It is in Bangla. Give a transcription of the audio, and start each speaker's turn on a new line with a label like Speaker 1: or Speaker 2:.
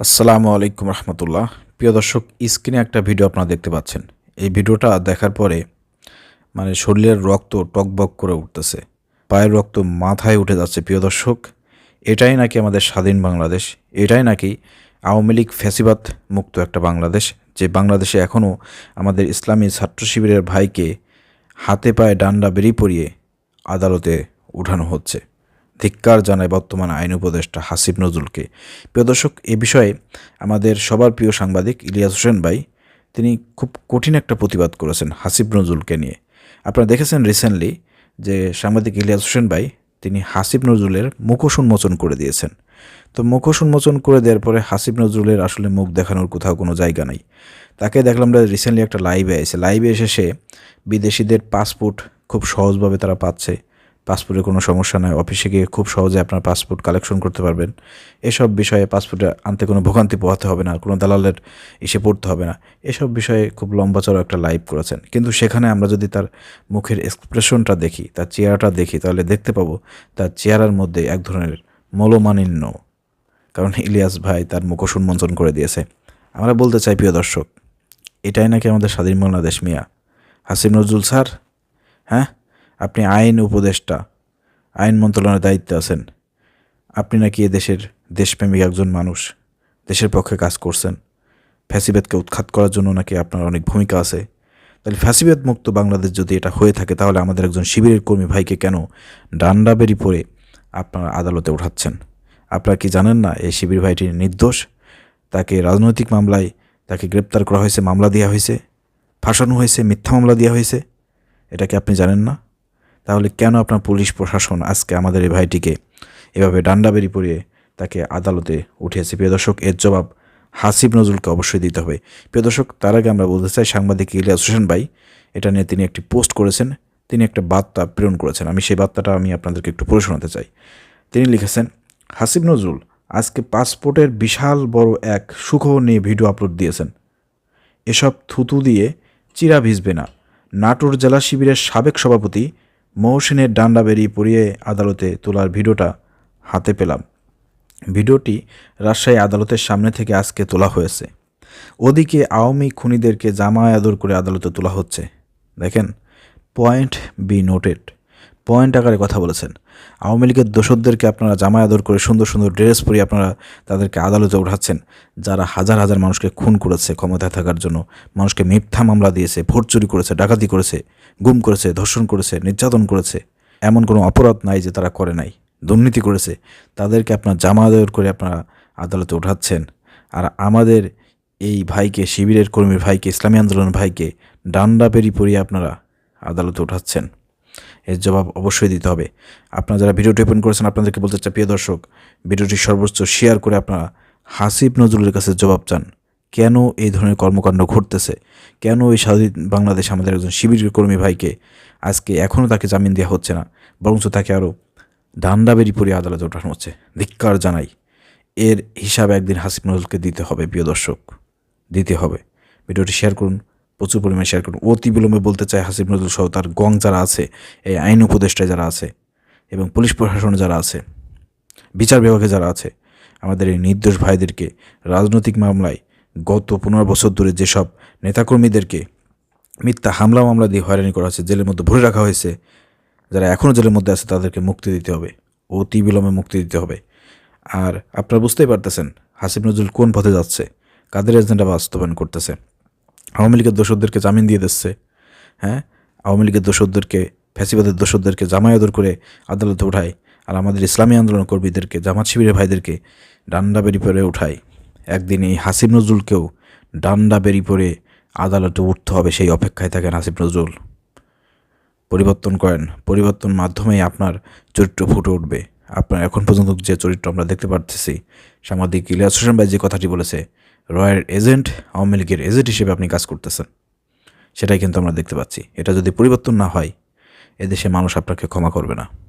Speaker 1: আসসালামু আলাইকুম রহমতুল্লাহ। প্রিয় দর্শক, স্ক্রিনে একটা ভিডিও আপনারা দেখতে পাচ্ছেন। এই ভিডিওটা দেখার পরে মানে শরীরের রক্ত টকবক করে উঠতেছে। পায়ের রক্ত মাথায় উঠে যাচ্ছে, প্রিয় দর্শক। এটাই নাকি আমাদের স্বাধীন বাংলাদেশ। এটাই নাকি আওয়ামী লীগ ফ্যাসিবাদ মুক্ত একটা বাংলাদেশ, যে বাংলাদেশে এখনও আমাদের ইসলামী ছাত্র শিবিরের ভাইকে হাতে পায়ে ডান্ডা বেরিয়ে পড়িয়ে আদালতে উঠানো হচ্ছে। ধিক্কার জানায় বর্তমান আইন উপদেষ্টা হাসিব নজরুলকে। প্রিয় দর্শক, এ বিষয়ে আমাদের সবার প্রিয় সাংবাদিক ইলিয়াস হোসেন ভাই, তিনি খুব কঠিন একটা প্রতিবাদ করেছেন হাসিব নজরুলকে নিয়ে। আপনারা দেখেছেন রিসেন্টলি যে সাংবাদিক ইলিয়াস হোসেন ভাই, তিনি হাসিব নজরুলের মুখোশ উন্মোচন করে দিয়েছেন। তো মুখোশ উন্মোচন করে দেওয়ার পরে হাসিব নজরুলের আসলে মুখ দেখানোর কোথাও কোনো জায়গা নাই। তাকে দেখলাম রিসেন্টলি একটা লাইভে এসে লাইভে এসে সে বিদেশিদের পাসপোর্ট খুব সহজভাবে তারা পাচ্ছে। পাসপোর্টের কোনো সমস্যা নয় অফিসে গিয়ে খুব সহজে আপনার পাসপোর্ট কালেকশন করতে পারবেন। এসব বিষয়ে পাসপোর্টে আনতে কোনো ভোগান্তি পোহাতে হবে না, কোনো দালালের এসে পড়তে হবে না। এসব বিষয়ে খুব লম্বা চড়া একটা লাইভ করেছেন। কিন্তু সেখানে আমরা যদি তার মুখের এক্সপ্রেশনটা দেখি, তার চেহারাটা দেখি, তাহলে দেখতে পাবো তার চেহারার মধ্যে এক ধরনের মলমানিন্য কারণ ইলিয়াস ভাই তার মুখোশ উন্মোচন করে দিয়েছে। আমরা বলতে চাই, প্রিয় দর্শক, এটাই নাকি আমাদের স্বাধীন বাংলাদেশ মিয়া? হাসিম নজরুল স্যার? হ্যাঁ? আপনি আইন উপদেষ্টা, আইন মন্ত্রণালয়ের দায়িত্বে আছেন। আপনি নাকি দেশের দেশপ্রেমিক একজন মানুষ, দেশের পক্ষে কাজ করছেন। ফ্যাসিবাদকে উৎখাত করার জন্য নাকি আপনার অনেক ভূমিকা আছে। তাহলে ফ্যাসিবাদ মুক্ত বাংলাদেশ যদি এটা হয়ে থাকে, তাহলে আমাদের একজন শিবিরের কর্মী ভাইকে কেন ডান্ডা বেরি পরে আপনারা আদালতে উঠাচ্ছেন আপনারা কি জানেন না, এই শিবির ভাইটি নির্দোষ? তাকে রাজনৈতিক মামলায় তাকে গ্রেপ্তার করা হয়েছে, মামলা দেওয়া হয়েছে, ফাঁসানো হয়েছে, মিথ্যা মামলা দেওয়া হয়েছে? এটা কি আপনি জানেন না? তাহলে কেন আপনার পুলিশ প্রশাসন আজকে আমাদের এই ভাইটিকে এভাবে ডান্ডা বেরি পরিয়ে তাকে আদালতে উঠিয়েছে? প্রিয় দর্শক, এর জবাব হাসিব নজরুলকে অবশ্যই দিতে হবে। প্রিয় দর্শক, তার আগে আমরা বলতে চাই সাংবাদিক ইলিয়াস হোসেন ভাই, এটা নিয়ে তিনি একটি পোস্ট করেছেন। তিনি একটা বার্তা প্রেরণ করেছেন। আমি সেই বার্তাটা আমি আপনাদেরকে একটু পড়ে শোনাতে চাই। তিনি লিখেছেন, হাসিব নজরুল, আজকে পাসপোর্টের বিশাল বড় এক সুখবর নিয়ে ভিডিও আপলোড দিয়েছেন। এসব থুতু দিয়ে চিরা ভিজবে না। নাটোর জেলা শিবিরের সাবেক সভাপতি মহসিনের ডান্ডা বেরিয়ে পড়িয়ে আদালতে তোলার ভিডিওটা হাতে পেলাম। ভিডিওটি রাজশাহী আদালতের সামনে থেকে আজকে তোলা হয়েছে। ওদিকে আওয়ামী খুনিদেরকে জামায় আদর করে আদালতে তোলা হচ্ছে। দেখেন, পয়েন্ট বি নোটেড। পয়েন্ট আকারে কথা বলেছেন। আওয়ামী লীগের দোসরদেরকে আপনারা জামায় আদর করে সুন্দর সুন্দর ড্রেস পরিয়ে আপনারা তাদেরকে আদালতে উঠাচ্ছেন। যারা হাজার হাজার মানুষকে খুন করেছে ক্ষমতায় থাকার জন্য, মানুষকে মিথ্যা মামলা দিয়েছে ভোট চুরি করেছে, ডাকাতি করেছে, গুম করেছে, ধর্ষণ করেছে, নির্যাতন করেছে, এমন কোনো অপরাধ নাই যে তারা করে নাই, দুর্নীতি করেছে, তাদেরকে আপনার জামা আদর করে আপনারা আদালতে উঠাচ্ছেন। আর আমাদের এই ভাইকে, শিবিরের কর্মীর ভাইকে, ইসলামী আন্দোলনের ভাইকে, ডান্ডা পেরি পরিয়ে আপনারা আদালতে উঠাচ্ছেন। এর জবাব অবশ্যই দিতে হবে। আপনারা যারা ভিডিওটি ওপেন করেছেন, আপনাদেরকে বলতে চাই, প্রিয় দর্শক, ভিডিওটি সর্বোচ্চ শেয়ার করে আপনারা হাসিব নজরুলের কাছে জবাব চান। কেন এই ধরনের কর্মকাণ্ড ঘটতেছে? কেন এই স্বাধীন বাংলাদেশ আমাদের একজন শিবিরের কর্মী ভাইকে আজকে এখনও তাকে জামিন দেওয়া হচ্ছে না, বরঞ্চ তাকে আরও ডান্ডাবেরি পরে আদালতে ওঠানো হচ্ছে? ধিক্কার জানাই। এর হিসাব একদিন হাসিব নজরুলকে দিতে হবে, প্রিয় দর্শক, দিতে হবে। ভিডিওটি শেয়ার করুন প্রচুর পরিমাণে শেয়ার করুন। অতি বিলম্বে বলতে চাই হাসিব নজরুল সহ তার গং যারা আছে, এই আইন উপদেষ্টায় যারা আছে এবং পুলিশ প্রশাসনে যারা আছে, বিচার বিভাগে যারা আছে, আমাদের এই নির্দোষ ভাইদেরকে রাজনৈতিক মামলায় গত পনেরো বছর ধরে যেসব নেতাকর্মীদেরকে মিথ্যা হামলা মামলা দিয়ে হয়রানি করা হয়েছে, জেলের মধ্যে ভরে রাখা হয়েছে, যারা এখনও জেলের মধ্যে আছে তাদেরকে মুক্তি দিতে হবে, অতি বিলম্বে মুক্তি দিতে হবে। আর আপনারা বুঝতেই পারতেছেন হাসিব নজরুল কোন পথে যাচ্ছে, কাদের এজেন্ডা বাস্তবায়ন করতেছে। আওয়ামী লীগের দোষরদেরকে জামিন দিয়ে দিচ্ছে হ্যাঁ? আওয়ামী লীগের দোষরদেরকে, ফ্যাসিবাদের দোষরদেরকে জামাই আদর করে আদালতে উঠায় আর আমাদের ইসলামী আন্দোলন কর্মীদেরকে, জামাত শিবিরের ভাইদেরকে ডান্ডা বেরি পরে উঠায় একদিন এই হাসিব নজরুলকেও ডান্ডা বেরি পরে আদালতে উঠতে হবে, সেই অপেক্ষায় থাকেন হাসিব নজরুল। পরিবর্তন করেন। পরিবর্তন মাধ্যমেই আপনার চরিত্র ফুটে উঠবে। আপনার এখন পর্যন্ত যে চরিত্র আমরা দেখতে পারতেছি, সাংবাদিক ইলিয়াস হোসেন ভাই যে কথাটি বলেছে রয়ের এজেন্ট, আওয়ামী লীগের এজেন্ট হিসেবে আপনি কাজ করতেছেন। সেটাই কিন্তু আমরা দেখতে পাচ্ছি। এটা যদি পরিবর্তন না হয়, এদেশে মানুষ আপনাকে ক্ষমা করবে না।